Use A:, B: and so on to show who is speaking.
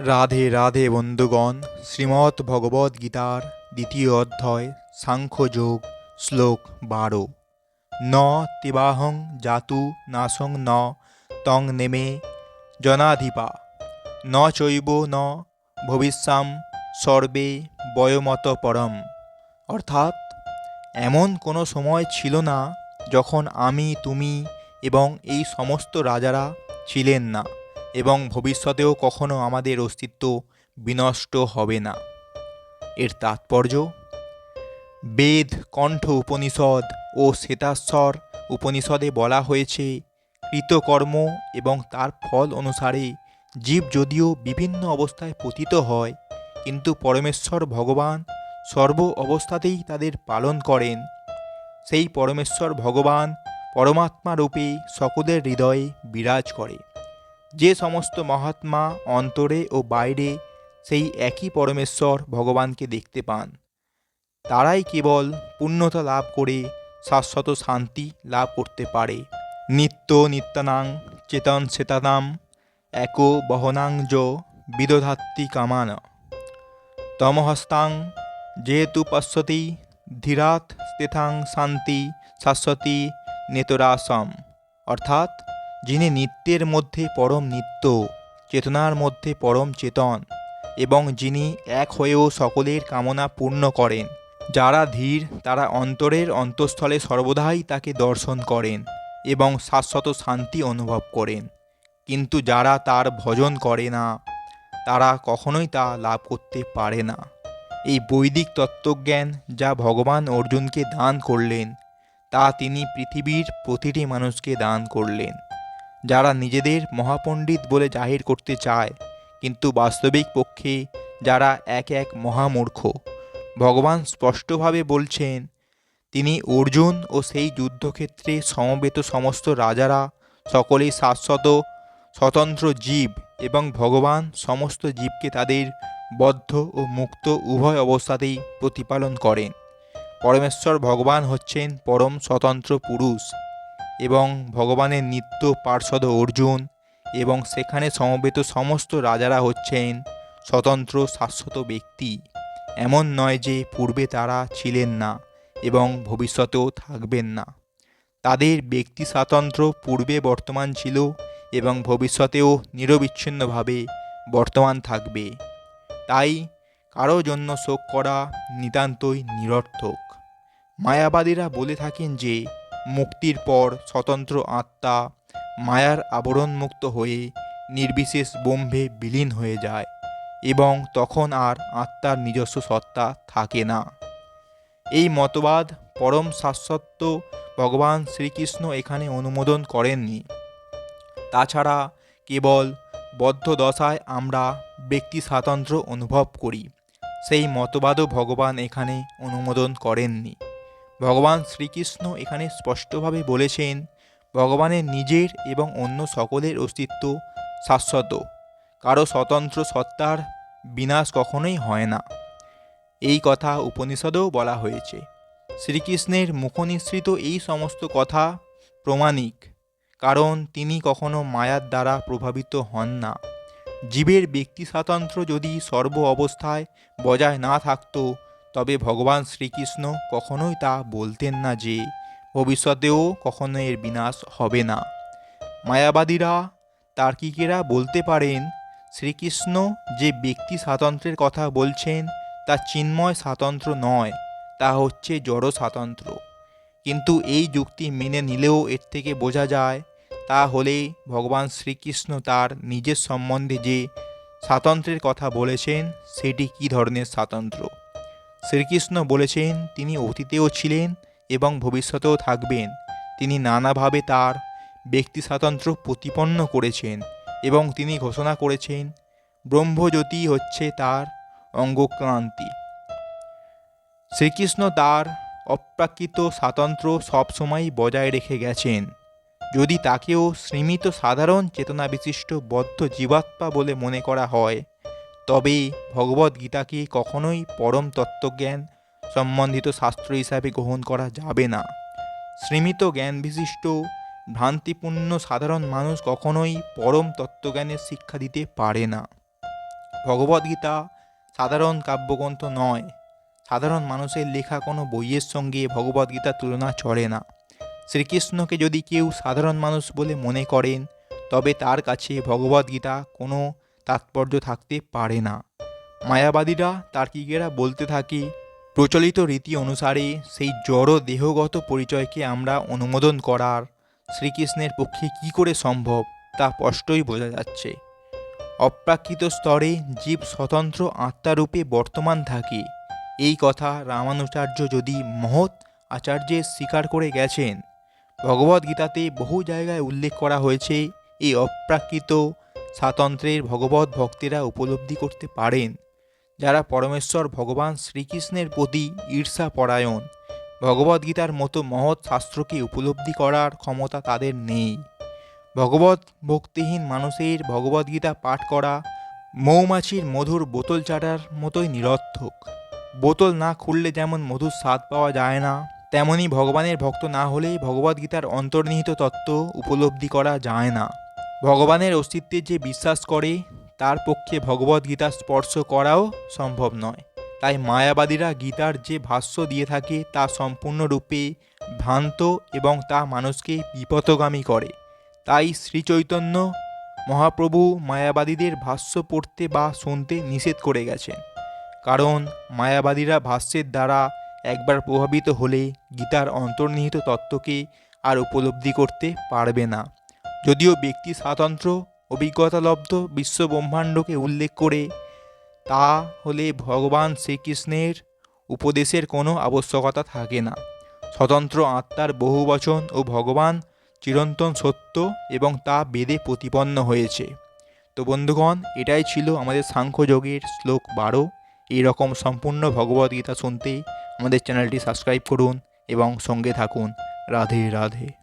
A: রাধে রাধে বন্ধুগণ, শ্রীমৎ ভগবদ্ গীতার দ্বিতীয় অধ্যায় সাংখ্যযোগ শ্লোক বারো। ন তিবাহং জাতু নাসং ন তং নেমে জনাধিপা। ন চৈব ন ভবিষ্যাম সর্বে বয়মত পরম। অর্থাৎ, এমন কোনো সময় ছিল না যখন আমি, তুমি এবং এই সমস্ত রাজারা ছিলেন না। এবং ভবিষ্যতেও কখনো আমাদের অস্তিত্ব বিনষ্ট হবে না। এর তাৎপর্য? বেদ, কণ্ঠ, উপনিষদ ও শ্বেতাশ্বর উপনিষদে বলা হয়েছে, কৃতকর্ম এবং তার ফল অনুসারে জীব যদিও বিভিন্ন অবস্থায় পতিত হয়, কিন্তু পরমেশ্বর ভগবান সর্ব অবস্থাতেই তাদের পালন করেন। সেই পরমেশ্বর ভগবান পরমাত্মা রূপে সকলের হৃদয়ে বিরাজ করে। যে সমস্ত মহাত্মা অন্তরে ও বাইরে সেই একই পরমেশ্বর ভগবানকে দেখতে পান। তারাই কেবল পূর্ণতা লাভ করে শাশ্বত শান্তি লাভ করতে পারে। নিত্য নিত্যানাং চেতন চেতানাম এক বহনাংজ বিদধাত্তি কামান। তমহস্তাং যেহেতু পশ্যতি ধীরাত স্থিতাং শান্তি শাশ্বতী নেতরাসম। অর্থাৎ যিনি নিত্যের মধ্যে পরম নিত্য, চেতনার মধ্যে পরম চেতন, এবং যিনি এক হয়েও সকলের কামনা পূর্ণ করেন, যারা ধীর, তারা অন্তরের অন্তঃস্থলে সর্বদাই তাকে দর্শন করেন এবং শাশ্বত শান্তি অনুভব করেন। কিন্তু যারা তার ভজন করে না, তারা কখনোই তা লাভ করতে পারে না। এই বৈদিক তত্ত্বজ্ঞান যা ভগবান অর্জুনকে দান করলেন, তা তিনি পৃথিবীর প্রতিটি মানুষকে দান করলেন। যারা নিজেদের মহাপণ্ডিত বলে জাহির করতে চায়, কিন্তু বাস্তবিক পক্ষে যারা এক এক মহামূর্খ। ভগবান স্পষ্টভাবে বলছেন, তিনি অর্জুন ও সেই যুদ্ধক্ষেত্রে সমবেত সমস্ত রাজারা সকলেই শাশ্বত, স্বতন্ত্র জীব এবং ভগবান সমস্ত জীবকে তাদের বদ্ধ ও মুক্ত উভয় অবস্থাতেই প্রতিপালন করেন। পরমেশ্বর ভগবান হচ্ছেন পরম স্বতন্ত্র পুরুষ। এবং ভগবানের নিত্য পার্ষদ অর্জুন এবং সেখানে সমবেত সমস্ত রাজারা হচ্ছেন স্বতন্ত্র শাশ্বত ব্যক্তি। এমন নয় যে পূর্বে তারা ছিলেন না এবং ভবিষ্যতেও থাকবেন না। তাদের ব্যক্তি স্বাতন্ত্র্য পূর্বে বর্তমান ছিল এবং ভবিষ্যতেও নিরবিচ্ছিন্নভাবে বর্তমান থাকবে। তাই কারও জন্য শোক করা নিতান্তই নিরর্থক। মায়াবাদীরা বলে থাকেন যে মুক্তির পর স্বতন্ত্র আত্মা মায়ার আবরণমুক্ত হয়ে নির্বিশেষ ব্রহ্মে বিলীন হয়ে যায় এবং তখন আর আত্মার নিজস্ব সত্তা থাকে না। এই মতবাদ পরম শাশ্বত ভগবান শ্রীকৃষ্ণ এখানে অনুমোদন করেননি। তাছাড়া কেবল বদ্ধ দশায় আমরা ব্যক্তি স্বাতন্ত্র্য অনুভব করি, সেই মতবাদও ভগবান এখানে অনুমোদন করেননি। ভগবান শ্রীকৃষ্ণ এখানে স্পষ্টভাবে বলেছেন ভগবানের নিজের এবং অন্য সকলের অস্তিত্ব শাশ্বত। কারও স্বতন্ত্র সত্তার বিনাশ কখনোই হয় না। এই কথা উপনিষদেও বলা হয়েছে। শ্রীকৃষ্ণের মুখনিসৃত এই সমস্ত কথা প্রমাণিক, কারণ তিনি কখনো মায়ার দ্বারা প্রভাবিত হন না। জীবের ব্যক্তি স্বাতন্ত্র্য যদি সর্ব অবস্থায় বজায় না থাকতো তবে ভগবান শ্রীকৃষ্ণ কখনোই তা বলতেন না যে, ভবিষ্যতেও কখনো এর বিনাশ হবে না। মায়াবাদীরা, তার্কিকেরা বলতে পারেন, শ্রীকৃষ্ণ যে ব্যক্তি স্বাতন্ত্র্যের কথা বলছেন, তা চিন্ময় স্বাতন্ত্র্য নয়, তা হচ্ছে জড় স্বাতন্ত্র্য কিন্তু এই যুক্তি মেনে নিলেও এর থেকে বোঝা যায়, তা হলে ভগবান শ্রীকৃষ্ণ তার নিজের সম্বন্ধে যে স্বাতন্ত্র্যের কথা বলেছেন, সেটি কী ধরনের স্বাতন্ত্র্য শ্রীকৃষ্ণ বলেছেন, তিনি অতীতেও ছিলেন এবং ভবিষ্যতেও থাকবেন। তিনি নানাভাবে তার ব্যক্তি স্বাতন্ত্র্য প্রতিপন্ন করেছেন এবং তিনি ঘোষণা করেছেন, ব্রহ্মজ্যোতি হচ্ছে তার অঙ্গক্রান্তি। শ্রীকৃষ্ণ তার অপ্রাকৃত স্বাতন্ত্র্য সবসময়ই বজায় রেখে গেছেন। যদি তাকেও সীমিত সাধারণ চেতনা বিশিষ্ট বদ্ধ জীবাত্মা বলে মনে করা হয় তবে ভগবদ্গীতাকে কখনোই পরম তত্ত্বজ্ঞান সম্বন্ধিত শাস্ত্র হিসাবে গ্রহণ করা যাবে না। সীমিত জ্ঞান বিশিষ্ট ভ্রান্তিপূর্ণ সাধারণ মানুষ কখনোই পরম তত্ত্বজ্ঞানের শিক্ষা দিতে পারে না। ভগবদ্গীতা সাধারণ কাব্যগ্রন্থ নয়। সাধারণ মানুষের লেখা কোনো বইয়ের সঙ্গে ভগবদ্গীতার তুলনা চলে না। শ্রীকৃষ্ণকে যদি কেউ সাধারণ মানুষ বলে মনে করেন, তবে তার কাছে ভগবদ্গীতা কোনো তাৎপর্য থাকতে পারে না। মায়াবাদীরা তার্কিকেরা বলতে থাকে, প্রচলিত রীতি অনুসারে সেই জড় দেহগত পরিচয়কে আমরা অনুমোদন করার শ্রীকৃষ্ণের পক্ষে কি করে সম্ভব তা স্পষ্টই বোঝা যাচ্ছে। অপ্রাকৃত স্তরে জীব স্বতন্ত্র আত্মারূপে বর্তমান থাকে। এই কথা রামানুচার্য যদি মহৎ আচার্যের স্বীকার করে গেছেন, ভগবদ্গীতাতে বহু জায়গায় উল্লেখ করা হয়েছে, এই অপ্রাকৃত স্বাতন্ত্র্যের ভগবত ভক্তেরা উপলব্ধি করতে পারেন, যারা পরমেশ্বর ভগবান শ্রীকৃষ্ণের প্রতি ঈর্ষা পরায়ণ ভগবদ্গীতার মতো মহৎ শাস্ত্রকে উপলব্ধি করার ক্ষমতা তাদের নেই। ভগবত ভক্তিহীন মানুষের ভগবদ্গীতা পাঠ করা মৌমাছির মধুর বোতল চাটার মতোই নিরর্থক। বোতল না খুললে যেমন মধুর স্বাদ পাওয়া যায় না, তেমনি ভগবানের ভক্ত না হলে ভগবদ্গীতার অন্তর্নিহিত তত্ত্ব উপলব্ধি করা যায় না। ভগবানের অস্তিত্বে যে বিশ্বাস করে, তার পক্ষে ভগবদ্গীতা স্পর্শ করাও সম্ভব নয়। তাই মায়াবাদীরা গীতার যে ভাষ্য দিয়ে থাকে, তা সম্পূর্ণরূপে ভ্রান্ত এবং তা মানুষকে বিপথগামী করে। তাই শ্রীচৈতন্য মহাপ্রভু মায়াবাদীদের ভাষ্য পড়তে বা শুনতে নিষেধ করে গেছেন। কারণ মায়াবাদীরা ভাষ্যের দ্বারা একবার প্রভাবিত হলে গীতার অন্তর্নিহিত তত্ত্বকে আর উপলব্ধি করতে পারবে না। যদিও ব্যক্তি স্বাতন্ত্র, অভিজ্ঞতালব্ধ বিশ্বব্রহ্মাণ্ডকে উল্লেখ করে, তা হলে ভগবান শ্রীকৃষ্ণের উপদেশের কোনো আবশ্যকতা থাকে না। স্বতন্ত্র আত্মার বহুবচন ও ভগবান চিরন্তন সত্য এবং তা বেদে প্রতিপন্ন হয়েছে। তো বন্ধুগণ, এটাই ছিল আমাদের সাংখ্যযোগের শ্লোক বারো। এইরকম সম্পূর্ণ ভগবদ্গীতা শুনতে আমাদের চ্যানেলটি সাবস্ক্রাইব করুন এবং সঙ্গে থাকুন। রাধে রাধে।